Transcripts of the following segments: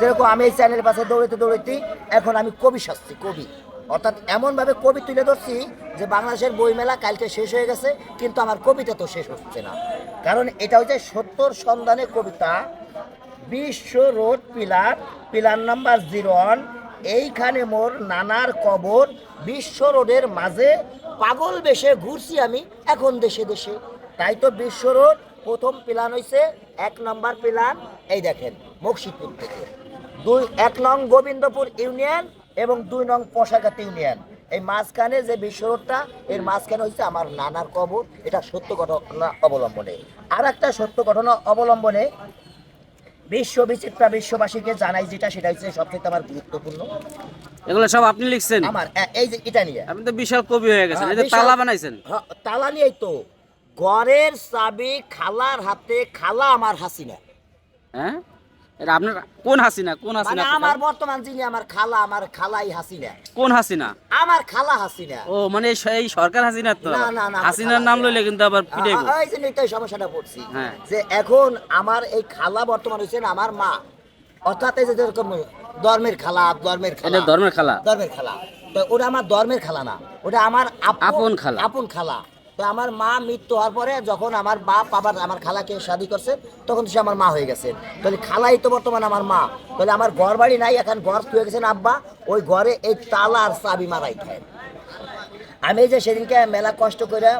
যেরকম আমি এই চ্যানেলের পাশে দৌড়াতে দৌড়াতে এখন আমি কবি সাজছি, কবি। অর্থাৎ এমনভাবে কবি তুলে ধরছি যে বাংলাদেশের বইমেলা কালকে শেষ হয়ে গেছে, কিন্তু আমার কবিতা তো শেষ হচ্ছে না। কারণ এটা হচ্ছে সত্তর সন্ধানে কবিতা। বিশ্ব road pillar pillar number zero one, এইখানে মোর নানার কবর, বিশ্ব রোডের মাঝে পাগল বেশে ঘুরছি আমি এখন দেশে দেশে। তাই তো বিশ্ব রোড প্রথম প্ল্যান হয়েছে এক নম্বর প্ল্যান এই দেখেন, মকসিদপুর থেকে। দুই এক নং গোবিন্দপুর ইউনিয়ন এবং দুই নং পোশাকাতি ইউনিয়ন। এই মাঝখানে যে বিশ্ব রোডটা এর মাঝখানে হচ্ছে আমার নানার কবর। এটা সত্য ঘটনা অবলম্বনে। আর একটা সত্য ঘটনা অবলম্বনে বিশ্ব বিচিত্রা বিশ্ববাসীকে জানাই যেটা সেটা হচ্ছে সবথেকে আমার গুরুত্বপূর্ণ। এগুলো সব আপনি লিখছেন? আমার এই যে এটা নিয়ে। আপনি তো বিশাল কবি হয়ে গেছেন। এই যে হ্যাঁ, তালা বানাইছেন। হ্যাঁ, তালা নিয়েই তো। ঘরের চাবি খালার হাতে খালা আমার হাসিনা। হ্যাঁ? এটা আপনার কোন হাসিনা? কোন মানে হাসিনা আমার বর্তমান যিনি আমার খালা আমার খালাই হাসিনা। কোন হাসিনা? আমার খালা হাসিনা। ও মানে এই সরকার হাসিনার তো? না, না, না, হাসিনার নাম লইলে কিন্তু আবার আ- এই তো সমস্যাটা পড়ছি হ্যাঁ। যে এখন আমার এই খালা বর্তমান হচ্ছে আমার মা। অর্থাৎ এই যে যেরকম ধর্মের খালা ধর্মের খালা। ধর্মের খালা। ধর্মের খালা। তো ওটা আমার ধর্মের খালা না ওটা আমার আপন খালা। আপন খালা। তো আমার মা মৃত্যু হওয়ার পরে যখন আমার বাপ আবার আমার খালাকে শাদি করছে তখন সে আমার মা হয়ে গেছে। তাহলে খালাই তো বর্তমান আমার মা। তাহলে আমার ঘর বাড়ি নাই এখন ঘর থুয়ে গেছেন আব্বা। ওই ঘরে এই তালা আর চাবি মারাই খায় আমি যে সেদিনকে মেলা কষ্ট করে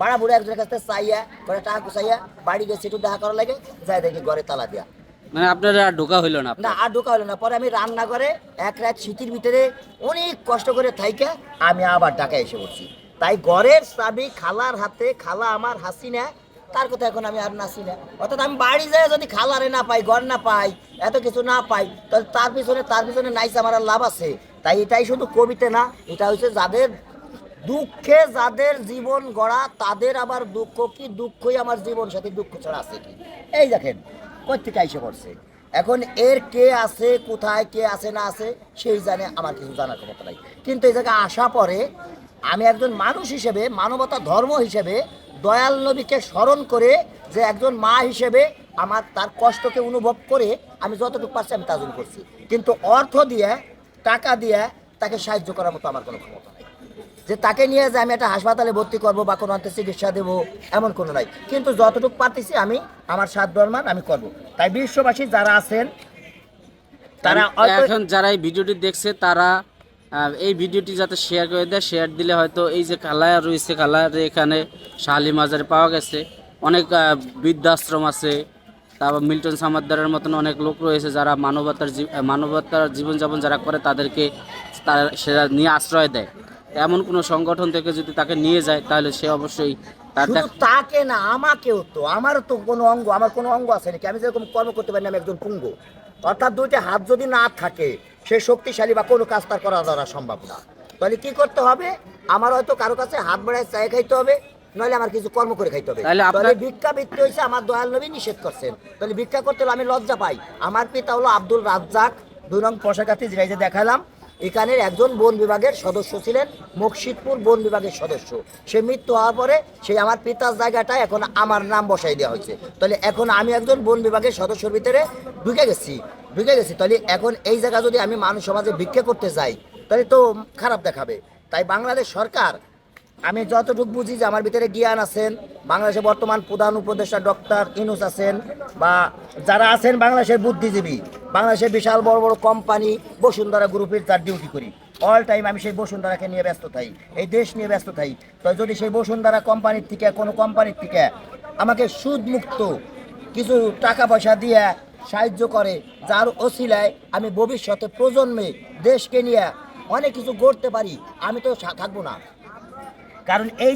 পাড়া বুড়া একজনের কাছ থেকে চাইয়া করে টাকা কুচাইয়া বাড়ি গেছে একটু দেখা করা লাগে যাই দেখি ঘরে তালা দিয়া। মানে আপনার আর ঢোকা হইল না না আর ঢোকা হলো না। পরে আমি রান্না করে এক রাত শীতের ভিতরে অনেক কষ্ট করে থাইকে আমি আবার ঢাকায় এসে পড়ছি। তাই ঘরের চাবি খালার হাতে, খালা আমার হাসি না, তার কথা এখন আমি আর নাসি না। অর্থাৎ আমি বাড়ি যায় যদি খালারে না পাই, ঘর না পাই, এত কিছু না পাই, তাহলে তার পিছনে তার পিছনে নাইস আমার লাভ আছে। তাই এটাই শুধু কবিতে না, এটা হচ্ছে যাদের দুঃখে যাদের জীবন গড়া, তাদের আবার দুঃখ কি? দুঃখই আমার জীবন, সাথে দুঃখ ছাড়া আছে কি? এই দেখেন কোথেকে এসে করছে এখন এর কে আছে, কোথায়, কে আছে, না আছে, সেই জানে আমার কিছু জানার ক্ষমতা নাই। কিন্তু এই জায়গায় আসা পরে আমি একজন মানুষ হিসেবে মানবতা ধর্ম হিসেবে দয়াল নবীকে স্মরণ করে যে একজন মা হিসেবে আমার তার কষ্টকে অনুভব করে আমি যতটুকু পারছি আমি তাজুল করছি। কিন্তু অর্থ দিয়ে টাকা দিয়ে তাকে সাহায্য করার মতো আমার কোনো ক্ষমতা নাই। যে তাকে নিয়ে যে আমি একটা হাসপাতালে ভর্তি করব বা কোনো অন্তে চিকিৎসা দেবো এমন কোনো নাই। কিন্তু যতটুকু পারতেছি আমি আমার সাত দরমান আমি করব। তাই বিশ্ববাসী যারা আছেন তারা এখন যারা এই ভিডিওটি দেখছে তারা এই ভিডিওটি যাতে শেয়ার করে দেয় শেয়ার দিলে হয়তো এই যে কালায় রয়েছে কালার এখানে শাহালি মাজারে পাওয়া গেছে। অনেক বৃদ্ধাশ্রম আছে তারপর মিল্টন সামাদ্দারের মতন অনেক লোক রয়েছে যারা মানবতার মানবতার জীবনযাপন যারা করে তাদেরকে তারা সেটা নিয়ে আশ্রয় দেয়। এমন কোনো সংগঠন থেকে যদি তাকে নিয়ে যায় তাহলে সে অবশ্যই তাকে না আমাকেও তো আমারও তো কোনো অঙ্গ আমার কোনো অঙ্গ আছে নাকি? আমি যেরকম কর্ম করতে পারি না আমি একজন পুঙ্গু। অর্থাৎ দুইটা হাত যদি না থাকে সে শক্তিশালী বা কোনো কাজ তার করা দ্বারা সম্ভব না। তাহলে কি করতে হবে? আমার হয়তো কারও কাছে হাত বাড়ায় চায় খাইতে হবে নইলে আমার কিছু কর্ম করে খাইতে হবে। তাহলে ভিক্ষা বৃত্তি হয়েছে আমার দয়াল নবী নিষেধ করছেন। তাহলে ভিক্ষা করতে হলে আমি লজ্জা পাই। আমার পিতা হলো আব্দুল রাজ্জাক। দুই নং পোশাকাতি যে দেখালাম এখানের একজন বন বিভাগের সদস্য ছিলেন মুর্শিদপুর বন বিভাগের সদস্য। সে মৃত্যু হওয়ার পরে সেই আমার পিতার জায়গাটা এখন আমার নাম বসাই দেওয়া হয়েছে। তাহলে এখন আমি একজন বন বিভাগের সদস্যর ভিতরে ঢুকে গেছি ঢুকে গেছি। তাহলে এখন এই জায়গা যদি আমি মানুষ সমাজে ভিক্ষা করতে যাই, তাহলে তো খারাপ দেখাবে। তাই বাংলাদেশ সরকার, আমি যতটুকু বুঝি যে আমার ভিতরে জ্ঞান আছেন, বাংলাদেশের বর্তমান প্রধান উপদেষ্টা ডক্টর ইনুস আছেন, বা যারা আছেন বাংলাদেশের বুদ্ধিজীবী বাংলাদেশের বিশাল বড় বড় কোম্পানি বসুন্ধরা গ্রুপের তার ডিউটি করি। অল টাইম আমি সেই বসুন্ধরাকে নিয়ে ব্যস্ত থাকি এই দেশ নিয়ে ব্যস্ত থাকি তো যদি সেই বসুন্ধরা কোম্পানির থেকে, কোনো কোম্পানির থেকে আমাকে সুদ মুক্ত কিছু টাকা পয়সা দিয়ে সাহায্য করে, যার ওসিলায় আমি ভবিষ্যতে প্রজন্মে দেশকে নিয়ে অনেক কিছু গড়তে পারি, আমি তো থাকব না। কারণ এই